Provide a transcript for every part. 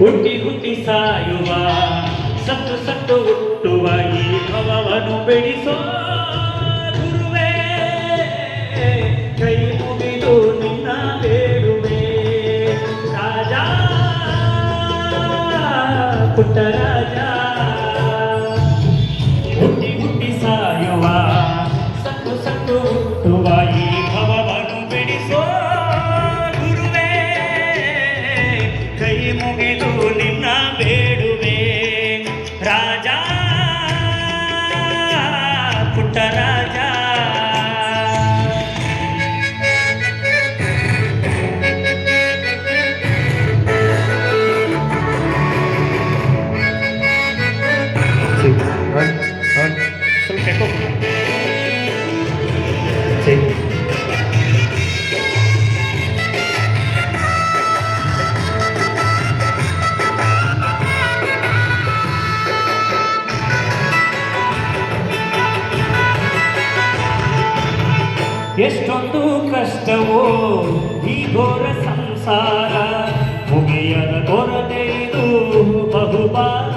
ಹುಟ್ಟಿ ಹುಟ್ಟಿ ಸಾಯುವ, ಸತ್ತು ಸತ್ತು ಹುಟ್ಟುವ ಈ ಭವವನ್ನು ಬೆಳೆಸೋ ಗುರುವೇ, ಕೈ ಮುಗಿದು ನಿನ್ನ ಬೇಡುವೆ. ರಾಜ ಪುಟ್ಟ ಎಷ್ಟೊಂದು ಕಷ್ಟವೋ ಈ ಘೋರ ಸಂಸಾರ. ಮುಗಿಯದ ಕೊರತೆ ಇದು ಬಹುಬಾರ.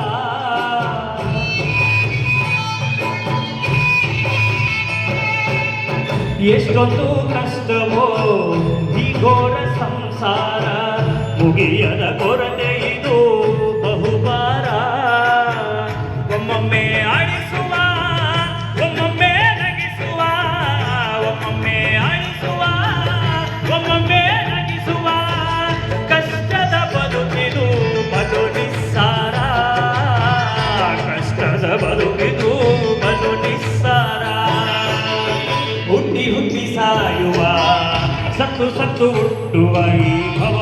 ಎಷ್ಟೊಂದು ಕಷ್ಟವೋ ಈ ಘೋರ ಸಂಸಾರ. ಮುಗಿಯದ ಕೊರತೆ ಹುಟ್ಟಿ ಹುಟ್ಟಿ ಸತ್ತು ಸತ್ತು ಹುಟ್ಟುವ ಈ ಭವವನ್ನು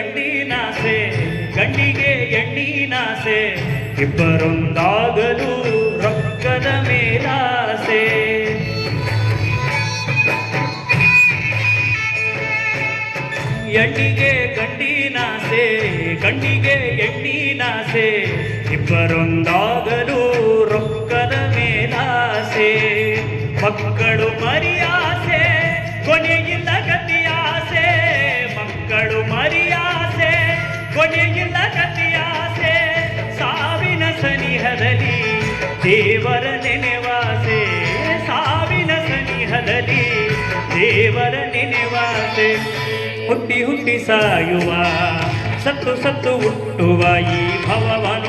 ಗಂಡಿನಾಸೆ, ಗಂಡಿಗೆ ಎಣ್ಣಿನಾಸೆ ಇಬ್ಬರೊಂದಾಗಲು ರೊಕ್ಕದ ಮೇಲಾಸೆ. ಎಣ್ಣಿಗೆ ಗಂಡಿನಾಸೆ, ಗಂಡಿಗೆ ಎಣ್ಣಿನಾಸೆ ಇಬ್ಬರೊಂದಾಗಲು ರೊಕ್ಕದ ಮೇಲಾಸೆ. ಮಕ್ಕಳು ಮರಿಯಾಸೆ ದೇವರ ನೆನೆವಾಸೆ ಸಾವಿನ ಸನಿಹದಲ್ಲಿ ದೇವರ ನೆನೆವಾಸೆ. ಹುಟ್ಟಿ ಹುಟ್ಟಿ ಸಾಯುವ ಸತ್ತು ಸತ್ತು ಹುಟ್ಟುವ ಈ ಭವವನ್ನು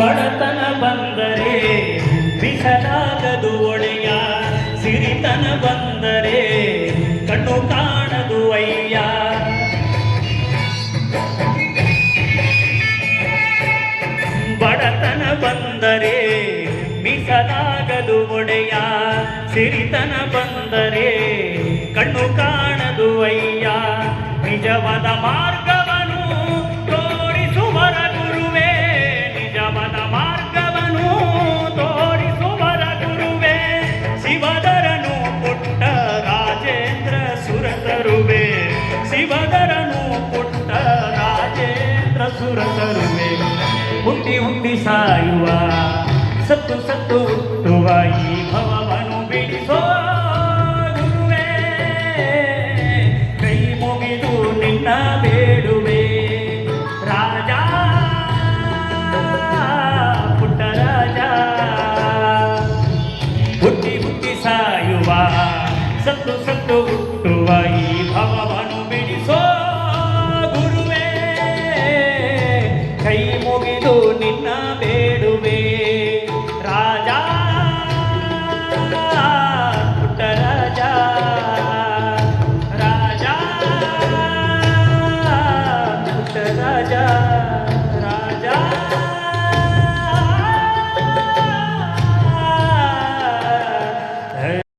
ಬಡತನ ಬಂದರೆ ಬಿಸಲಾಗದು ಒಡೆಯ. ಸಿರಿತನ ಬಂದರೆ ಕಣ್ಣು ಕಾಣದು ಅಯ್ಯ. ಬಡತನ ಬಂದರೆ ಮಿಸಲಾಗದು ಒಡೆಯ. ಸಿರಿತನ ಬಂದರೆ ಕಣ್ಣು ಕಾಣದು ಅಯ್ಯ. ನಿಜವಾದ ಮಾರ್ಗವನ್ನು ಸುರ ತರುವೆ ಹುಟ್ಟಿ ಹುಟ್ಟಿ ಸಾಯುವ ಸತ್ತು ಸತ್ತು ಮುಗಿದು ನಿನ್ನ ಬೇ